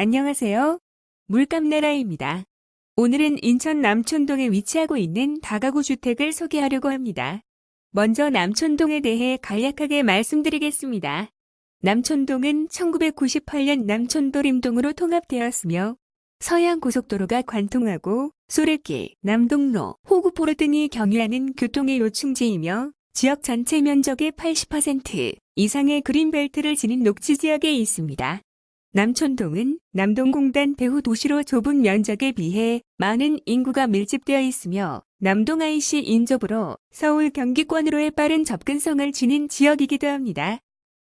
안녕하세요. 물감나라입니다. 오늘은 인천 남촌동에 위치하고 있는 다가구 주택을 소개하려고 합니다. 먼저 남촌동에 대해 간략하게 말씀드리겠습니다. 남촌동은 1998년 남촌도림동으로 통합되었으며 서해안 고속도로가 관통하고 소래길, 남동로, 호구포로 등이 경유하는 교통의 요충지이며 지역 전체 면적의 80% 이상의 그린벨트를 지닌 녹지 지역에 있습니다. 남촌동은 남동공단 배후 도시로 좁은 면적에 비해 많은 인구가 밀집되어 있으며 남동 IC 인접으로 서울 경기권으로의 빠른 접근성을 지닌 지역이기도 합니다.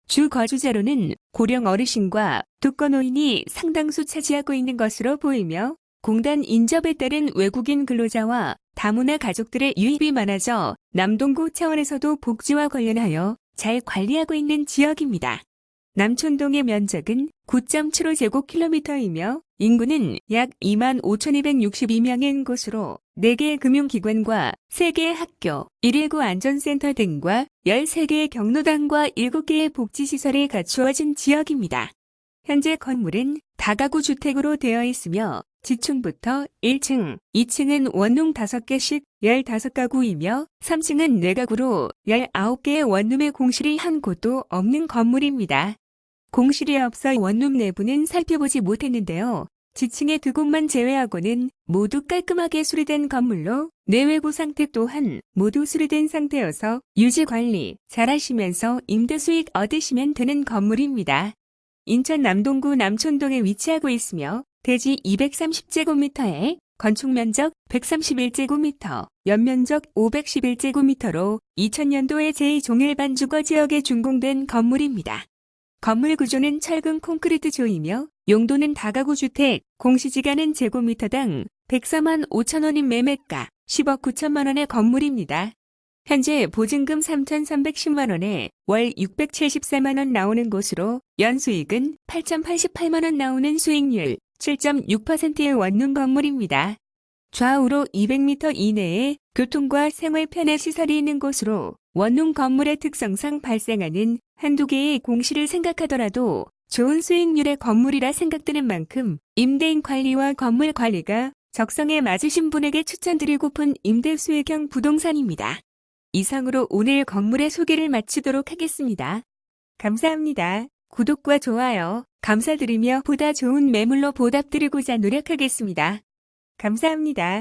주 거주자로는 고령 어르신과 독거노인이 상당수 차지하고 있는 것으로 보이며 공단 인접에 따른 외국인 근로자와 다문화 가족들의 유입이 많아져 남동구 차원에서도 복지와 관련하여 잘 관리하고 있는 지역입니다. 남촌동의 면적은 9.75제곱킬로미터이며 인구는 약 25,262명인 곳으로 4개의 금융기관과 3개의 학교, 119 안전센터 등과 13개의 경로당과 7개의 복지시설이 갖추어진 지역입니다. 현재 건물은 다가구 주택으로 되어 있으며 지층부터 1층, 2층은 원룸 5개씩 15가구이며 3층은 4가구로 19개의 원룸의 공실이 한 곳도 없는 건물입니다. 공실이 없어 원룸 내부는 살펴보지 못했는데요. 지층의 두 곳만 제외하고는 모두 깔끔하게 수리된 건물로 내외부 상태 또한 모두 수리된 상태여서 유지 관리 잘 하시면서 임대 수익 얻으시면 되는 건물입니다. 인천 남동구 남촌동에 위치하고 있으며 대지 230제곱미터에 건축 면적 131제곱미터, 연면적 511제곱미터로 2000년도에 제2종일반 주거지역에 준공된 건물입니다. 건물 구조는 철근 콘크리트 조이며 용도는 다가구 주택, 공시지가는 제곱미터당 104만 5천원인 매매가 10억 9천만 원의 건물입니다. 현재 보증금 3,310만원에 월 674만원 나오는 곳으로 연수익은 8,088만원 나오는 수익률 7.6%의 원룸 건물입니다. 좌우로 200m 이내에 교통과 생활 편의 시설이 있는 곳으로 원룸 건물의 특성상 발생하는 한두 개의 공시를 생각하더라도 좋은 수익률의 건물이라 생각되는 만큼 임대인 관리와 건물 관리가 적성에 맞으신 분에게 추천드리고픈 임대 수익형 부동산입니다. 이상으로 오늘 건물의 소개를 마치도록 하겠습니다. 감사합니다. 구독과 좋아요, 감사드리며 보다 좋은 매물로 보답드리고자 노력하겠습니다. 감사합니다.